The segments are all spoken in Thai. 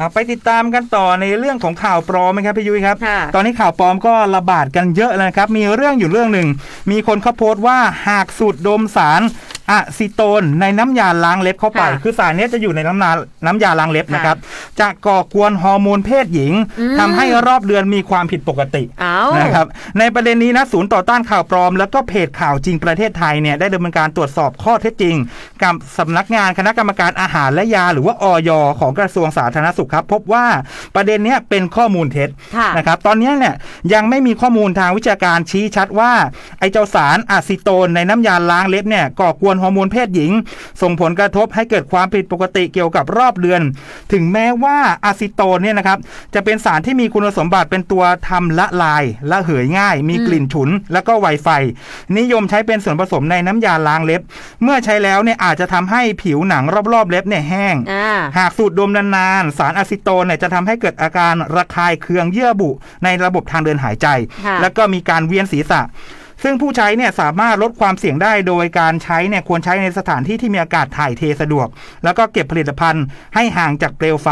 อะไปติดตามกันต่อในเรื่องของข่าวปลอมนะครับพี่ยุ้ยครับ ค่ะตอนนี้ข่าวปลอมก็ระบาดกันเยอะเลยนะครับ มีเรื่องอยู่เรื่องหนึ่ง มีคนเขาโพสต์ว่าหากสูดดมสาร อะซิโตนในน้ำยาล้างเล็บเข้าไป ค่ะคือสารเนี้ยจะอยู่ในน้ำนาน้ำยาล้างเล็บค่ะนะครับ จะก่อกวนฮอร์โมนเพศหญิงอืม ทำให้รอบเดือนมีความผิดปกติ เอา นะครับในประเด็นนี้นะศูนย์ต่อต้านข่าวปลอม แล้วก็เพจข่าวจริงประเทศไทยเนี่ยได้ดำเนินการตรวจสอบข้อเท็จจริง กับสำนักงานคณะกรรมการอาหารและยา หรือว่าออยของกระทรวงสาธารณสุขครับ พบว่าประเด็นเนี้ยเป็นข้อมูลเท็จค่ะ นะครับตอนเนี้ยเนี่ยยังไม่มีข้อมูลทางวิชาการชี้ชัดว่าไอเจ้าสารอะซิโตนในน้ำยาล้างเล็บเนี่ยก่อกวนฮอร์โมนเพศหญิง ส่งผลกระทบให้เกิดความผิดปกติเกี่ยวกับรอบเดือน ถึงแม้ว่าอะซิโตนเนี่ยนะครับจะเป็นสารที่มีคุณสมบัติเป็นตัวทำละลายละเหยง่าย มีอืมกลิ่นฉุน แล้วก็ไวไฟ นิยมใช้เป็นส่วนผสมในน้ำยาล้างเล็บ เมื่อใช้แล้วเนี่ยอาจจะทำให้ผิวหนังรอบๆเล็บเนี่ยแห้งอ่าหากสูดดมนานๆ สารอะซิโตนเนี่ยจะทำให้เกิดอาการระคายเคืองเยื่อบุในระบบทางเดินหายใจค่ะแล้วก็มีการเวียนศีรษะ ซึ่งผู้ใช้เนี่ยสามารถลดความเสี่ยงได้โดยการใช้เนี่ยควรใช้ในสถานที่ที่มีอากาศถ่ายเทสะดวก แล้วก็เก็บผลิตภัณฑ์ให้ห่างจากเปลวไฟ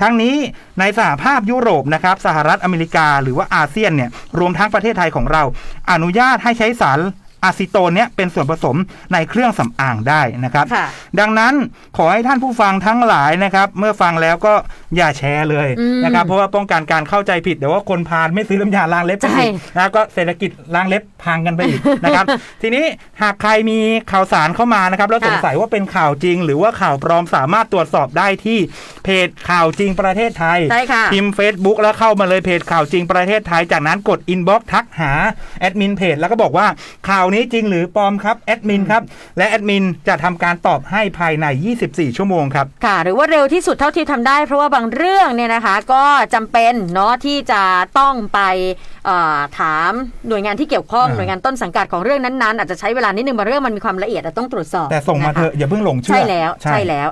ทั้งนี้ในสหภาพยุโรปนะครับสหรัฐอเมริกาหรือว่าอาเซียนเนี่ยรวมทั้งประเทศไทยของเรา อนุญาตให้ใช้สารอะซิโตนเนี่ยเป็นส่วนผสมในเครื่องสำอางได้นะครับค่ะดังนั้นขอให้ท่านผู้ฟังทั้งหลายนะครับ เมื่อฟังแล้วก็ อย่าแชร์เลยอืมนะครับเพราะว่าป้องกันการเข้าใจผิดเดี๋ยวว่าคนพาลไม่ซื้อน้ำยาล้างเล็บไปใช่อีกนะก็เศรษฐกิจล้างเล็บพังกันไปอีกนะครับ ทีนี้หากใครมีข่าวสารเข้ามานะครับ แล้วสงสัยว่าเป็นข่าวจริง หรือว่าข่าวปลอมสามารถตรวจสอบได้ที่เพจข่าวจริงประเทศไทยใช่ค่ะพิมพ์ Facebook แล้วเข้ามาเลยเพจข่าวจริงประเทศไทย จากนั้นกดอินบ็อกทักหาแอดมินเพจแล้วก็บอกว่าข่าวนี้จริงหรือปลอมครับแอดมินครับและแอดมินจะทำการตอบให้ภายใน 24 ชั่วโมงครับค่ะหรือว่าเร็วที่สุดเท่าที่ทำได้เพราะว่าบางเรื่องเนี่ยนะคะก็จำเป็นเนาะที่จะต้องไปเอ่อถามหน่วยงานที่เกี่ยวข้องอ่าหน่วยงานต้นสังกัดของเรื่องนั้นๆ อาจจะใช้เวลานิดนึงบางเรื่องมันมีความละเอียดแต่ต้องตรวจสอบ แต่ส่งมานะคะเถอะอย่าเพิ่งหลงเชื่อ ใช่แล้วใช่แล้ว